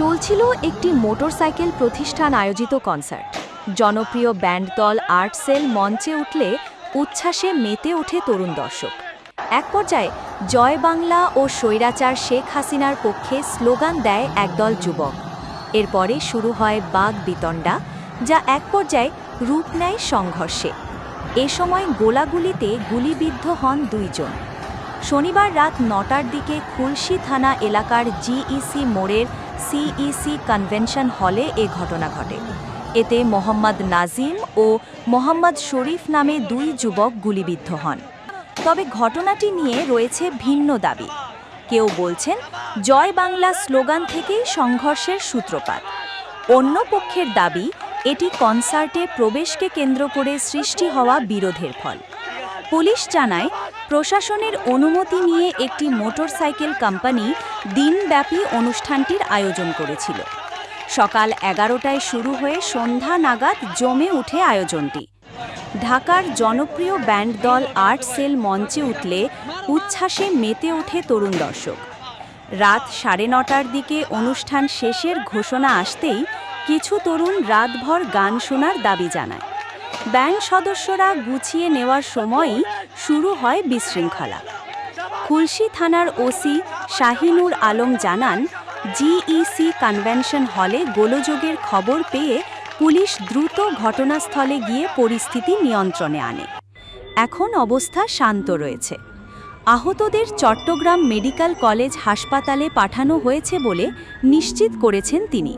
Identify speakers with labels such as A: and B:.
A: চলছিল একটি মোটরসাইকেল প্রতিষ্ঠান আয়োজিত কনসার্ট। জনপ্রিয় ব্যান্ড দল আর্টসেল মঞ্চে উঠলে উচ্ছ্বাসে মেতে ওঠে তরুণ দর্শক। এক পর্যায়ে জয় বাংলা ও স্বৈরাচার শেখ হাসিনার পক্ষে স্লোগান দেয় একদল যুবক। এরপরে শুরু হয় বাঘ বিতণ্ডা, যা এক পর্যায়ে রূপ নেয় সংঘর্ষে। এ সময় গোলাগুলিতে গুলিবিদ্ধ হন দুইজন। শনিবার রাত নটার দিকে খুলশি থানা এলাকার জিইসি মোড়ের সিইসি কনভেনশন হলে এ ঘটনা ঘটে। এতে মোহাম্মদ নাজিম ও মোহাম্মদ শরীফ নামে দুই যুবক গুলিবিদ্ধ হন। তবে ঘটনাটি নিয়ে রয়েছে ভিন্ন দাবি। কেউ বলছেন, জয় বাংলা স্লোগান থেকেই সংঘর্ষের সূত্রপাত। অন্য পক্ষের দাবি, এটি কনসার্টে প্রবেশকে কেন্দ্র করে সৃষ্টি হওয়া বিরোধের ফল। পুলিশ জানায়, প্রশাসনের অনুমতি নিয়ে একটি মোটরসাইকেল কোম্পানি দিনব্যাপী অনুষ্ঠানটির আয়োজন করেছিল। সকাল এগারোটায় শুরু হয়ে সন্ধ্যা নাগাদ জমে উঠে আয়োজনটি। ঢাকার জনপ্রিয় ব্যান্ড দল আর্ট সেল মঞ্চে উঠলে উচ্ছ্বাসে মেতে ওঠে তরুণ দর্শক। রাত সাড়ে নটার দিকে অনুষ্ঠান শেষের ঘোষণা আসতেই কিছু তরুণ রাতভর গান শোনার দাবি জানায়। ব্যান্ড সদস্যরা গুছিয়ে নেওয়ার সময়ই শুরু হয় বিশৃঙ্খলা। খুলশি থানার ওসি শাহিনুর আলম জানান, জিইসি কনভেনশন হলে গোলযোগের খবর পেয়ে পুলিশ দ্রুত ঘটনাস্থলে গিয়ে পরিস্থিতি নিয়ন্ত্রণে আনে। এখন অবস্থা শান্ত রয়েছে। আহতদের চট্টগ্রাম মেডিকেল কলেজ হাসপাতালে পাঠানো হয়েছে বলে নিশ্চিত করেছেন তিনি।